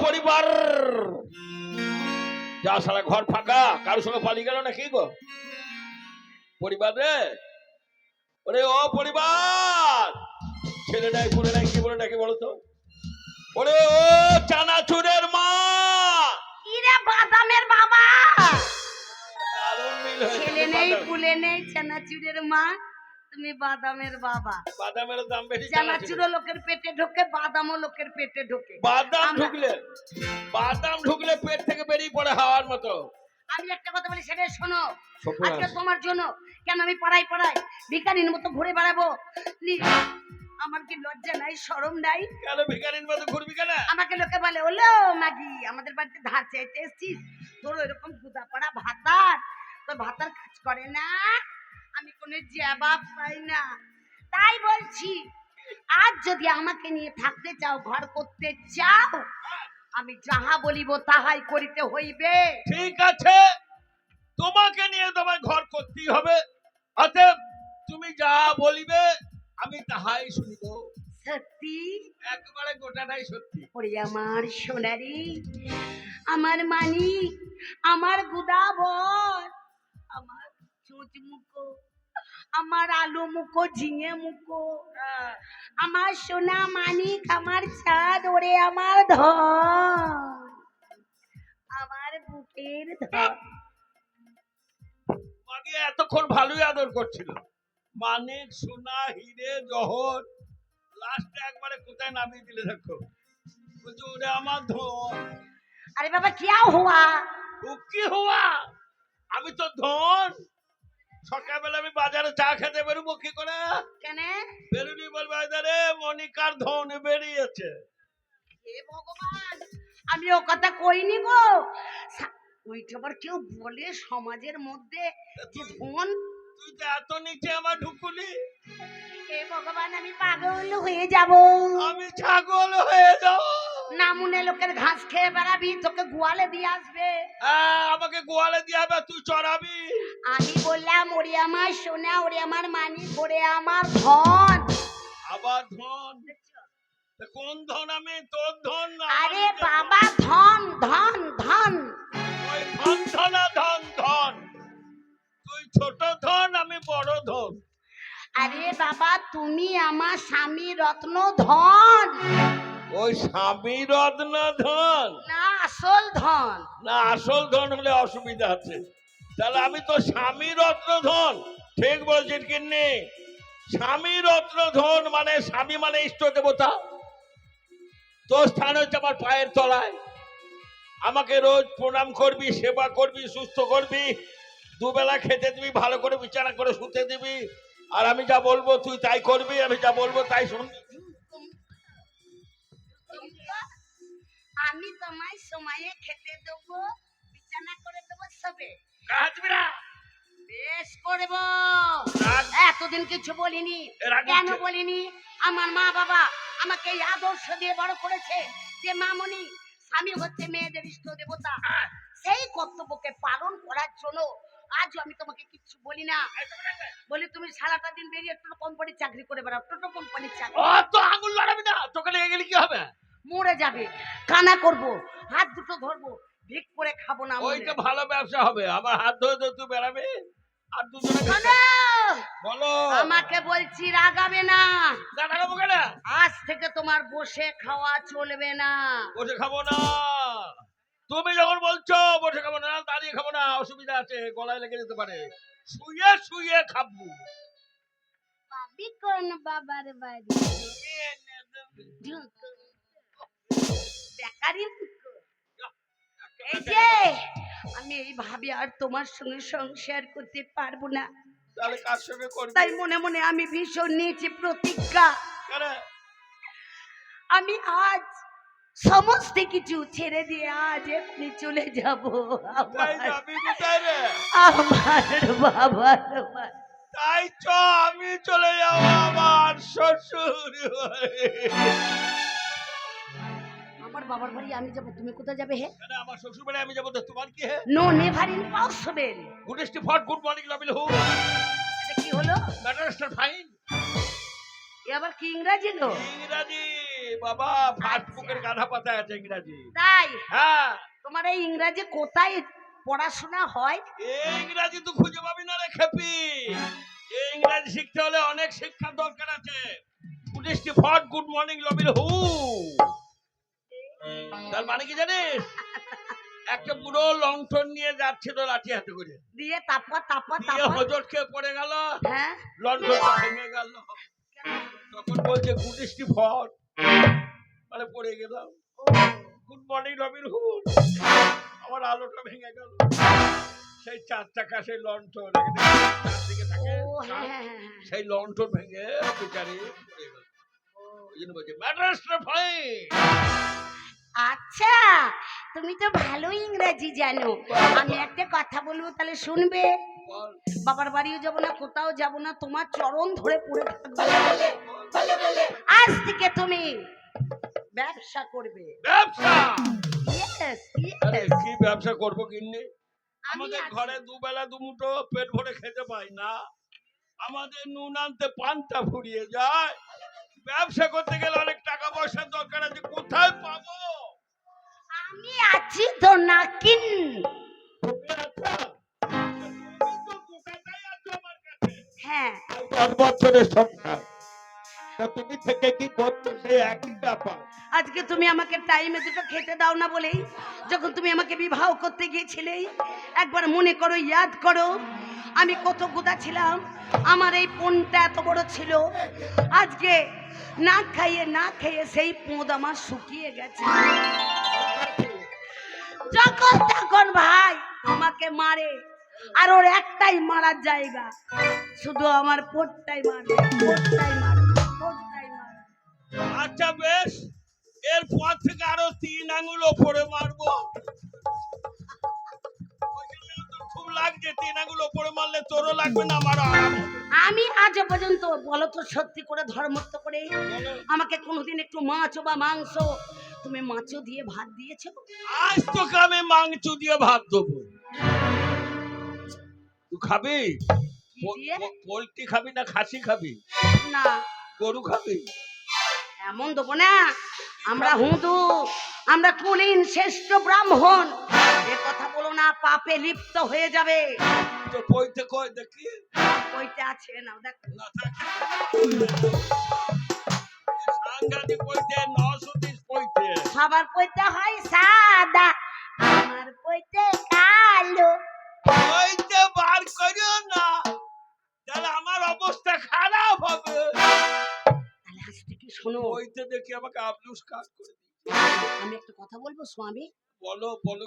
পরিবার। যা সারা ঘর ফাঁকা কারোর সঙ্গে পালিয়ে গেল না কি গো? পরিবার রে? ওরে ও পরিবার! ছেলে নাই পুলে নাই কি বলে ডাকে বলতো ওরে ও চানাচুরের মা! ইরে বাদামের বাবা? ছেলে নেই পুলে নেই চানাচুরের মা। তুমি বাদামের বাবা। বাদামের দাম বেশি। চানাচুরও লোকের পেটে ঢোকে বাদামও লোকের পেটে ঢোকে। বাদাম ঢুকলে বাদাম ঢুকলে পেট থেকে বেরিয়ে পড়ে হাওয়ার মতো। আমি একটা কথা বলি সেটা শোনো। আজকে তোমার জন্য কেন আমি পাড়াই ভিকারির মতো ঘুরে বেড়াবো? আমার কি লজ্জা নাই শরম নাই? কেন ভিখারির মতো ঘুরবি কেন? আমাকে লোকে বলে ওলো মাগি আমাদের বাড়িতে ধার চাইতে এসছিস? তোর এরকম গুদা পাড়া ভাতার। তোর ভাতার কাজ করে না। আমি কোনো জবাব পাই না। তাই বলছি আজ যদি আমাকে নিয়ে থাকতে চাও ঘর করতে চাও আমি যাহা বলিব তাহাই করিতে হইবে। ঠিক আছে। তোমাকে নিয়ে তোমার ঘর করতেই হবে। অতএব তুমি যা বলিবে আমি তাহাই শুনিব। সত্যি? একবারে গোটাটাই সত্যি। ওরে আমার সোনারি আমার মানি আমার গুদাবর। চুঁচ মুখো আমার আলু মুখো ঝিঙে মুখো আমার সোনা মানিক আমার চাঁদ ওরে আমার ধন আমার বুকের ধন এতক্ষণ ভালোই আদর করছিল মানিক সোনা হিরে জহর লাস্টে একবারে কোথায় নামিয়ে দিলে দেখো বলছে ওরে আমার ধন আরে বাবা কিয়া হুয়া কি হওয়া আমি তো ধন সকালবেলা আমি বাজারে চা খেতে বেরোবো কি করে? কেন? বেরুনি বলবে রে মনিকার ধন বেরিয়েছে। হে ভগবান আমি ও কথা কইনি গো। ওইটা আবার কেউ বলে সমাজের মধ্যে যে ধন? তুই তো এত নিচে আমার ঢুকুলি। হে ভগবান আমি পাগল হয়ে যাব। আমি ছাগল হয়ে যাব। নামুনে লোকের ঘাস খেয়ে বেড়াবি তোকে গোয়ালে দিয়ে আসবে। হ্যাঁ, আমাকে গোয়ালে দিয়ে হবে তুই চড়াবি। আমি বললাম ওরে আমার সোনা ওরে আমার মানি ওরে আমার ধন। আবার ধন? কোন ধন আমি? তোর ধন আরে। বাবা ধন ধন ধন। ওই ধন ধনা ধন ধন। তুই ছোট ধন আমি বড় ধন। আরে বাবা তুমি আমার স্বামী রত্ন ধন। ওই স্বামী রত্ন ধন? না আসল ধন। না আসল ধন হলে অসুবিধা আছে। তাহলে আমি তো স্বামী রত্ন ধন ঠিক বলছেন কিন্নি? স্বামী রত্ন ধন মানে স্বামী মানে ইষ্ট দেবতা। তোর স্থান হচ্ছে আমার পায়ের তলায়। আমাকে রোজ প্রণাম করবি, সেবা করবি, সুস্থ করবি। দুবেলা খেতে দিবি, ভালো করে বিছানা করে শুতে দিবি। আর আমি যা বলব তুই তাই করবি, আমি যা বলব তাই শুনবি। আমি তোমায় সময়ে খেতে দেবো, বিছানা করে দেবো সবে। বেশ করব এতদিন কিছু বলিনি। কেন বলিনি? আমার মা বাবা আমাকে এই আদর্শ দিয়ে বড় করেছে যে মামনি স্বামী হচ্ছে মেয়েদের ইষ্ট দেবতা। সেই কর্তব্যকে পালন করার জন্য আজও আমি তোমাকে কিচ্ছু বলি না। বলি তুমি সারাটা দিন বেরিয়ে টোটো কোম্পানির চাকরি করে বেড়াও। টোটো কোম্পানির চাকরি। ও তো আঙুল লড়াবি না। তোকে নিয়ে গেলে কি হবে? মরে যাবে। কানা করব হাত দুটো ধরবো। ভিক করে খাব না। ওইটা ভালো ব্যবসা হবে। আমার হাত ধরে ধরে তুই বেড়াবি? আর দুজনে শোনো, বলো। আমাকে বলছি রাগাবে না। খাব কেন? আজ থেকে তোমার বসে খাওয়া চলবে না। বসে খাব না। তুমি যখন বলছো বসে খাব না দাঁড়িয়ে খাব না অসুবিধা আছে গলায় লেগে যেতে পারে। শুয়ে শুয়ে খাব। কোন বাবার বাড়ি? বেকারি। এই যে আমি এই ভাবি আর তোমার সঙ্গে সংসার করতে পারব না। তাহলে কার সঙ্গে করবি? তাই মনে মনে আমি ভীষণ নিয়েছি প্রতিজ্ঞা। আমি আজ সমস্ত কিছু ছেড়ে দিয়ে আজ এমনি চলে যাব। আমার বাড়ি। তাই চ আমি চলে যাব আমার শ্বশুর বাবার বাড়ি আমি যাব তুমি কোথায় যাবে হে? আমার শ্বশুর বাড়ি আমি যাব তো তোমার কি হে? নো নেভার ইম্পসিবল গুড স্টিফট গুড মর্নিং লাভিল হু এটা কি হলো? ম্যাটার ফাইন এ আবার কি ইংরাজি লো ইংরাজি বাবা ফার্স্ট বুকের গাধা পাতা আছে ইংরাজি। তাই? হ্যাঁ। তোমার এই ইংরাজি কোথায় পড়াশোনা হয়? ইংরাজি তো খুঁজে পাবি না রে খেপি। ইংরাজি শিখতে হলে অনেক শিক্ষার দরকার আছে। পুলিশটি ফট গুড মর্নিং লবির হু তার মানে কি জানিস? একটা পুরো লণ্ঠন নিয়ে যাচ্ছিল লাঠি হাতে করে। দিয়ে তাপা তাপা দিয়ে হজট খেয়ে পড়ে গেল। হ্যাঁ? লণ্ঠনটা ভেঙে গেল। তখন বলছে গুডিশটি ফট মানে পড়ে গেলাম। গুড মর্নিং রবিন হুড আমার আলোটা ভেঙে গেল। সেই চার চাকা সেই লণ্ঠন চারদিকে থাকে। হ্যাঁ হ্যাঁ হ্যাঁ, সেই লণ্ঠন ভেঙে বেচারি পড়ে গেল। ওই জন্য বলছে ম্যাড্রাসটা ফাইন আচ্ছা তুমি তো ভালো ইংরেজি জানো। আমি একটা কথা বলব তাহলে শুনবে? বাবার বাড়িও যাব না কোথাও যাব না তোমার চরণ ধরে পড়ে থাকবে। আজ থেকে তুমি ব্যবসা করবে। ব্যবসা. কি ব্যবসা করব কিন্নি আমাদের ঘরে দুবেলা দুমুঠো পেট ভরে খেতে পাই না। আমাদের নুন আনতে পান্তা ফুরিয়ে যায়। ব্যবসা করতে গেলে অনেক টাকা পয়সার দরকার আছে কোথায় পাবো? আমি আছি তো নাকিন? হ্যাঁ। দশ বছরের সংসার। তুমি থেকে কি করছ সেই একই ব্যাপার? আজকে তুমি আমাকে টাইমে দুটো খেতে দাও না বলেই যখন তুমি আমাকে বিবাহ করতে গিয়েছিলে একবার মনে করো ইয়াদ করো আমি কত গোদা ছিলাম, আমার এই পোনটা এত বড় ছিল। আজকে না খাইয়ে, না খেয়ে সেই পোঁদ আমার শুকিয়ে গেছে। যখন তখন ভাই আমাকে মারে, আর ওর একটাই মারার জায়গা, শুধু আমার পোটটাই মারে পোটটাই মারে পোটটাই মারে। আচ্ছা বেশ, এরপর থেকে আরও তিন আঙুল ওপরে মারবো। লাগছে মারলে তোরও লাগবে না আরাম আমি আজ পর্যন্ত বলো তো সত্যি করে ধর্মত্ব করে আমাকে কোনোদিন একটু মাছ বা মাংস তুমি মাছও দিয়ে ভাত দিয়েছ? আজ আমি মাংস দিয়ে ভাত দেবো। তুই খাবি? পোলট্রি খাবি না খাসি খাবি? না। গরু খাবি? এমন দেবো না। আমরা হুঁদু আমরা কুলীন শ্রেষ্ঠ ব্রাহ্মণ। এ কথা বলো না পাপে লিপ্ত হয়ে যাবে। তো কইতে কই দেখি? ওইটা আছে না দেখ। না থাকে। সাংঘাতিক নশো তিরিশ কইতে সবার পইতে হয় সাদা আমার পইতে কালো। কইতে বার করিও না তাহলে আমার অবস্থা খারাপ হবে। তাহলে আজ থেকে শোনো। কইতে দেখি আমাকে আবলুস কাজ করে আমি একটা কথা বলব স্বামী? বলো বলো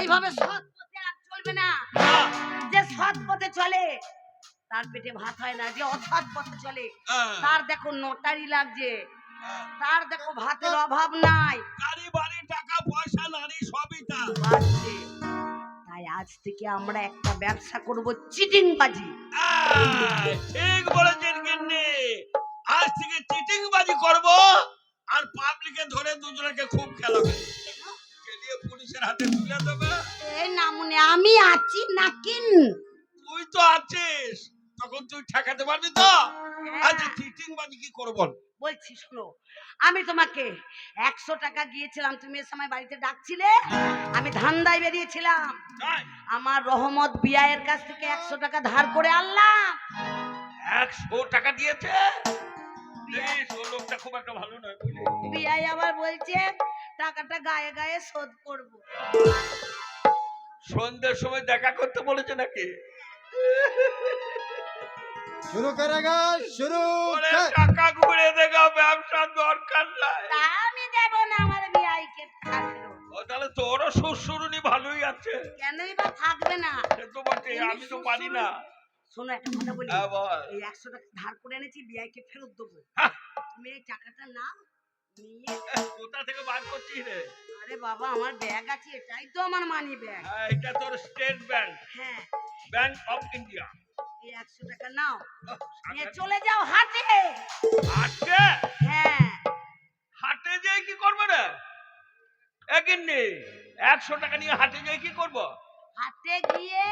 এইভাবে সৎ পথে আর চলবে না। না, যে সৎ পথে চলে তার পেটে ভাত হয় না যে অসৎ পথে চলে হ্যাঁ, তার দেখো নটারি লাগছে। হ্যাঁ। তার দেখো ভাতের অভাব নাই। গাড়ি বাড়ি টাকা পয়সা নারী সবই তার। তাই আজ থেকে আমরা একটা ব্যবসা করব চিটিং বাজি ঠিক বলেছেন গিন্নি। আজ থেকে চিটিং বাজি করব আর পাবলিকে ধরে দুজনকে খুব খেলাবে হাতে তুলে দেবে? এই না মনে আমি আছি নাকিন তুই তো আছিস। তখন তুই ঠেকাতে পারবি তো? আজ চিটিং বাজি কি করব? বল? বলছি শোনো আমি তোমাকে একশো টাকা গিয়েছিলাম তুমি এ সময় বাড়িতে ডাকছিলে আমি ধান্দায় বেরিয়েছিলাম। আমার রহমত বিয়ায়ের কাছ থেকে একশো টাকা ধার করে আনলাম। একশো টাকা দিয়েছে? দেখিস, ও লোকটা খুব একটা ভালো নয় বুঝলি? বিয়াই আবার বলছে টাকাটা গায়ে গায়ে শোধ করব। সন্ধ্যার সময় দেখা করতে বলেছে নাকি? শুরু করে গা শুরু টাকা ঘুরে দেখা ব্যবসা দরকার নাই। আমি দেব না আমার বিআইকে থাকল। ও তাহলে তোরও শ্বশুরুনি ভালোই আছে। কেনই বা থাকবে না? সে তো বটে আমি তো পারি না। শোনো একটা কথা বলি। হ্যাঁ, এই একশো টাকা ধার করে এনেছি বিআইকে ফেরত দেবো। হ্যাঁ। তুমি এই টাকাটা নাও নিয়ে কোথা থেকে বার করছিস রে? আরে বাবা আমার ব্যাগ আছে এটাই তো আমার মানি ব্যাগ এটা তোর স্টেট ব্যাংক হ্যাঁ। ব্যাংক অফ ইন্ডিয়া এই একশো টাকা নাও। নিয়ে চলে যাও হাটে। হাটে? হ্যাঁ। হাটে যেয়ে কি করবে রে? একিন্নি একশো টাকা নিয়ে হাটে যেয়ে কি করব? হাটে গিয়ে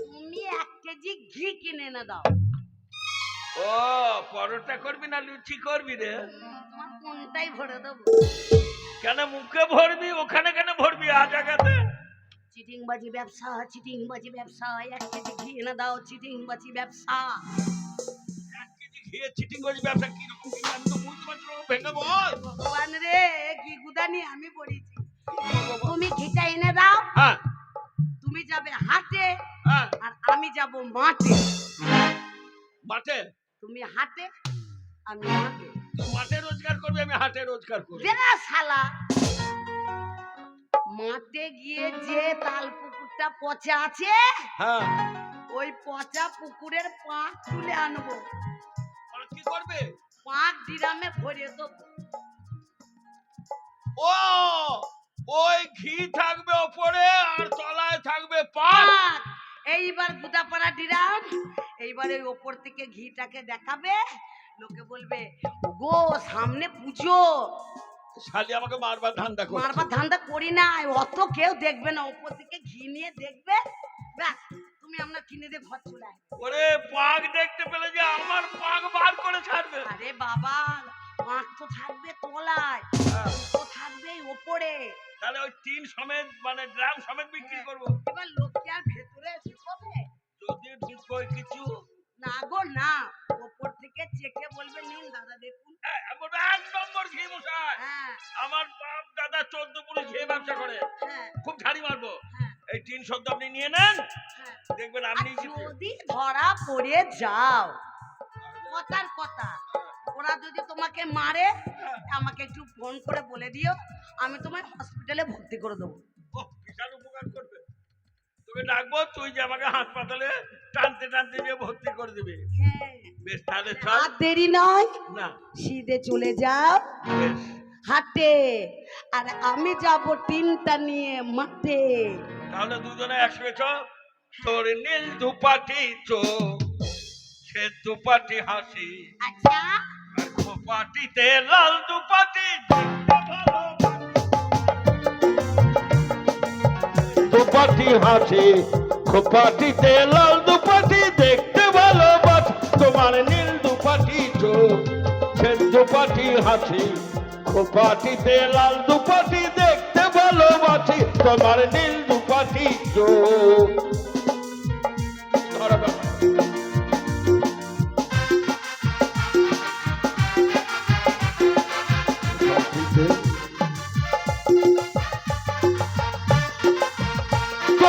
তুমি এক কেজি ঘি কিনে এনে দাও। ও পরোটা করবি না লুচি করবি রে? তোমার কোনটাই ভরে দেবো। কেন মুখে ভরবি? ওখানে কেন ভরবি আ জায়গাতে? চিটিংবাজি ব্যবসা চিটিংবাজি ব্যবসা এক কেজি ঘি এনে দাও চিটিংবাজি ব্যবসা। এক কেজি খেয়ে চিটিং করছি ব্যবসা কীরকম কি আমি তো বুঝতে পারছি না, ভেঙে বল ভগবান রে ঘি গুদানি আমি পড়েছি। তুমি ঘিটা এনে দাও হ্যাঁ। তুমি যাবে হাটে হ্যাঁ। আর আমি যাব মাঠে। মাঠে? তুমি হাটে আমি মাঠে মাঠে রোজগার করবি আমি হাটে রোজগার করবি। বেড়া শালা। মাঠে গিয়ে যে তাল পুকুরটা পচা আছে হ্যাঁ। ওই পচা পুকুরের পাঁক তুলে আনব। কি করবে? পাঁক ডিরামে ভরে দেবো। ও ওই ঘি থাকবে ওপরে আর তলায় থাকবে পাঁক। এইবার গুদাপাড়া ডিরাম এইবার ওপর থেকে ঘিটাকে দেখাবে লোকে বলবে গো সামনে পুজো। শালি আমাকে মারবার ধান্দা করছে। মারবার ধান্দা করি না অত কেউ দেখবে না ওপর থেকে ঘি নিয়ে দেখবে। ব্যাস তুমি আমরা কিনে দিয়ে ঘর চলে ওরে পাক দেখতে পেলে যে আমার পাক বার করে ছাড়বে। আরে বাবা পাঁক তো থাকবে তলায় হ্যাঁ, তো থাকবে ওপরে। তাহলে ওই টিন সমেত মানে ড্রাম সমেত বিক্রি করব? এবার লোককে আর ভেতরে ঢুকবে যদি ঢুকোয় কিছু। না গো না ওপর থেকে চেকে বলবে নিন দাদা দেখুন। হ্যাঁ, এক নম্বর ঘি মশাই। হ্যাঁ। আমার বাপ দাদা চোদ্দ পুরি খেয়ে ব্যবসা করে। হ্যাঁ। খুব ঝাড়ি মারবো। হ্যাঁ। এই টিন সদ্য আপনি নিয়ে নেন। হ্যাঁ। দেখবেন আপনি যদি ধরা পড়ে যাও কথার কথা। ওরা যদি তোমাকে মারে আমাকে একটু ফোন করে বলে দিও আমি তোমায় হসপিটালে ভর্তি করে দেবো। বিশাল উপকার করবে। তোকে ডাকবো তুই যে আমাকে হাসপাতালে টানতে টানতে ভর্তি করে দিবি। হ্যাঁ। বেশ তাহলে আর দেরি নয়। না। চলে যাও। হাটে। আর আমি যাব টিনটা নিয়ে মাঠে। তাহলে দুজনে একসঙ্গে চ তোর নীল দুপাটি চোখ সে দুপাটি হাসি। আচ্ছা। আর খোপাটিতে লাল দুপাটি ভালো। দুপাটি হাসি খোপাটিতে লাল দুপাটি দেখতে ভালোবাসি তোমার নীল দুপাটি চোখ সে দুপাটি হাসি খোপাটিতে লাল দুপাটি দেখতে ভালোবাসি তোমার নীল দুপাটি চোখ।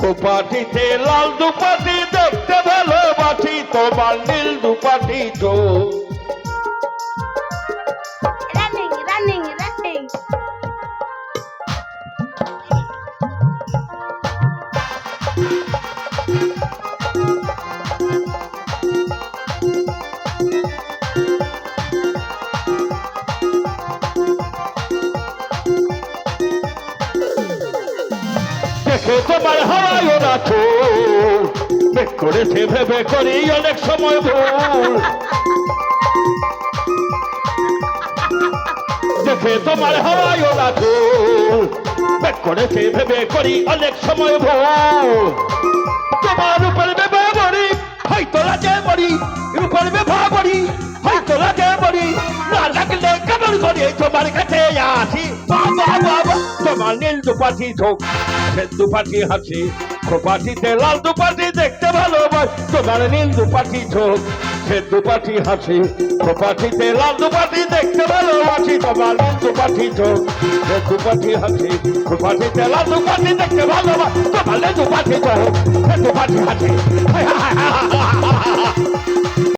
খোপাটিতে লাল দুপাটি দেখতে ভালোবাসি তোমার নীল দুপাটি চোখ। দেখে তোমার ওরা চোখ বেক করেছে ভেবে করি অনেক সময় ভুল। দেখে তোমার ওরা চোখ বেক করেছে ভেবে করি অনেক সময় ভুল। তোমার উপর ভেবে মরি হয়তো রাজে মরি, উপর ভেবে মরি দুপাটি চোখ সে দুপাটি হাসি খোপাটিতে লাল দুপাটি দেখতে ভালোবাস তোমার নীল দুপাটি চোখ সে দুপাটি হাসি খোপাটিতে লাল দুপাটি দেখতে ভালোবাসি তোমার নীল দুপাটি চোখ সে দুপাটি হাসি খোপাটিতে লাল দুপাটি দেখতে ভালোবাসি তোমার নীল দুপাটি চোখ সে দুপাটি হাসি